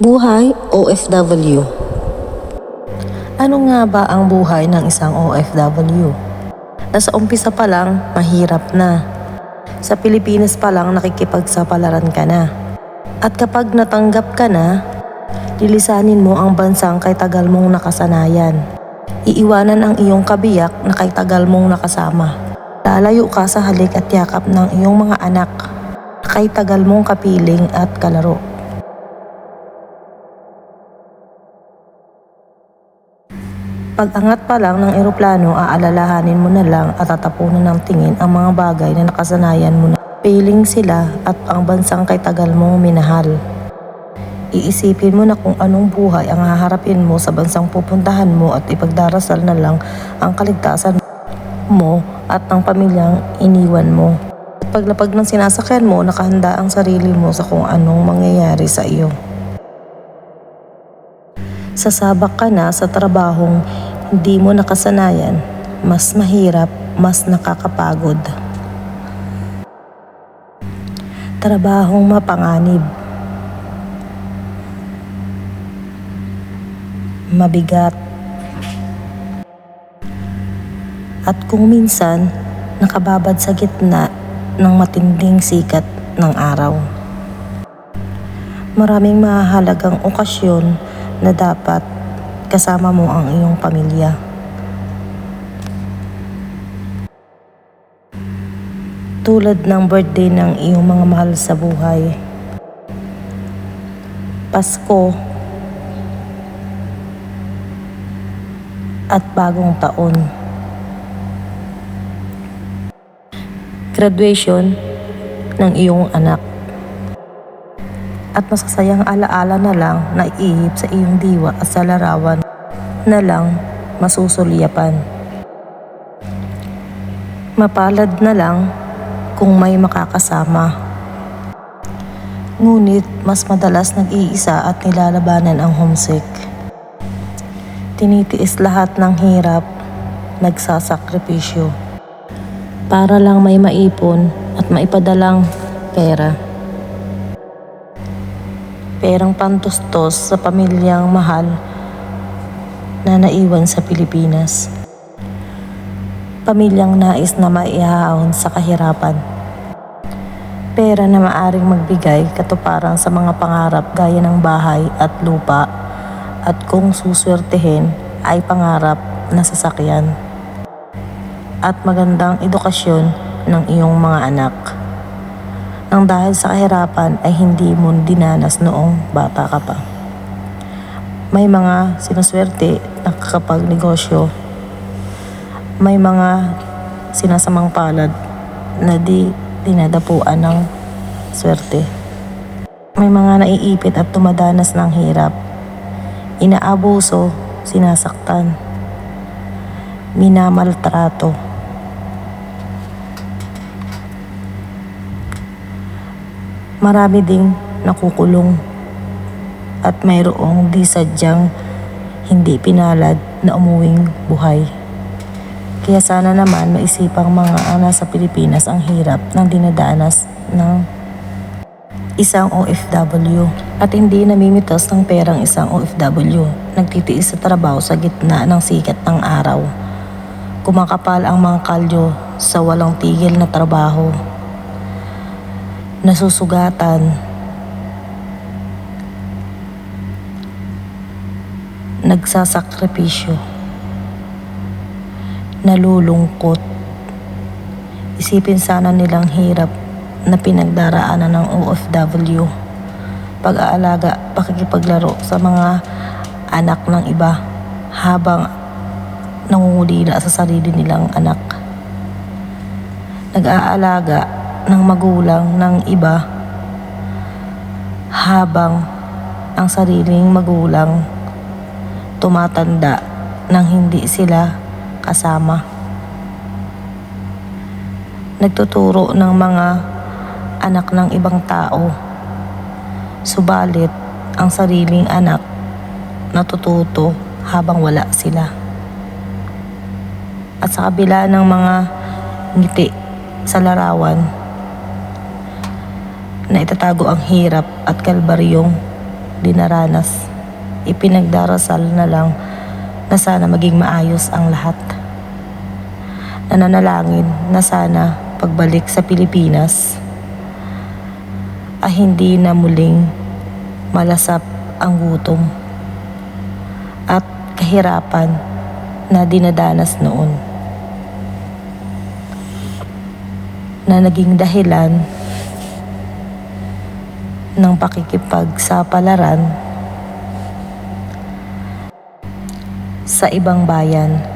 Buhay OFW Ano nga ba ang buhay ng isang OFW? Nasa umpisa pa lang, mahirap na. Sa Pilipinas pa lang nakikipagsapalaran ka na. At kapag natanggap ka na, lilisanin mo ang bansang kay tagal mong nakasanayan. Iiwanan ang iyong kabiyak na kay tagal mong nakasama. Lalayo ka sa halik at yakap ng iyong mga anak kay tagal mong kapiling at kalaro. Pag-angat pa lang ng eroplano, aalalahanin mo na lang at tatapunan ng tingin ang mga bagay na nakasanayan mo na. Piling sila at ang bansang kay tagal mong minahal. Iisipin mo na kung anong buhay ang haharapin mo sa bansang pupuntahan mo at ipagdarasal na lang ang kaligtasan mo at ng pamilyang iniwan mo. At paglapag ng sinasakyan mo, nakahanda ang sarili mo sa kung anong mangyayari sa iyo. Sasabak ka na sa trabahong hindi mo nakasanayan, mas mahirap, mas nakakapagod. Trabahong mapanganib. Mabigat. At kung minsan, nakababad sa gitna ng matinding sikat ng araw. Maraming mahalagang okasyon na dapat kasama mo ang iyong pamilya. Tulad ng birthday ng iyong mga mahal sa buhay. Pasko at bagong taon. Graduation ng iyong anak at masasayang alaala na lang na iihip sa iyong diwa at sa larawan na lang masusulyapan. Mapalad na lang kung may makakasama. Ngunit mas madalas nag-iisa at nilalabanan ang homesick. Tinitiis lahat ng hirap, nagsasakripisyo. Para lang may maipon at maipadalang pera perang pantustos sa pamilyang mahal na naiwan sa Pilipinas. Pamilyang nais na maihaon sa kahirapan. Pera na maaring magbigay katuparan sa mga pangarap gaya ng bahay at lupa at kung suswertehin ay pangarap na sasakyan at magandang edukasyon ng iyong mga anak nang dahil sa kahirapan ay hindi mo dinanas noong bata ka pa. May mga sinuswerte na kapag negosyo, may mga sinasamang palad na di dinadapuan ng swerte. May mga naiipit at tumadanas ng hirap, inaabuso, sinasaktan, minamaltrato, marami ding nakukulong at mayroong di sadyang hindi pinalad na umuwing buhay. Kaya sana naman maisipang mga nasa Pilipinas ang hirap ng dinadanas ng isang OFW at hindi namimitas ng perang isang OFW. Nagtitiis sa trabaho sa gitna ng sikat ng araw. Kumakapal ang mga kalyo sa walang tigil na trabaho nasusugatan, nagsasakripisyo, nalulungkot. Isipin sana nilang hirap na pinagdaraanan ng OFW. Pag-aalaga, pakikipaglaro sa mga anak ng iba habang nangungulila sa sarili nilang anak. Nag-aalaga ng magulang ng iba habang ang sariling magulang tumatanda nang hindi sila kasama. Nagtuturo ng mga anak ng ibang tao. Subalit, ang sariling anak natututo habang wala sila. At sa kabila ng mga ngiti sa larawan, na itatago ang hirap at kalbaryong dinaranas. Ipinagdarasal na lang na sana maging maayos ang lahat. Nananalangin na sana pagbalik sa Pilipinas ay hindi na muling malasap ang gutom at kahirapan na dinadanas noon na naging dahilan ng pakikipagsapalaran sa ibang bayan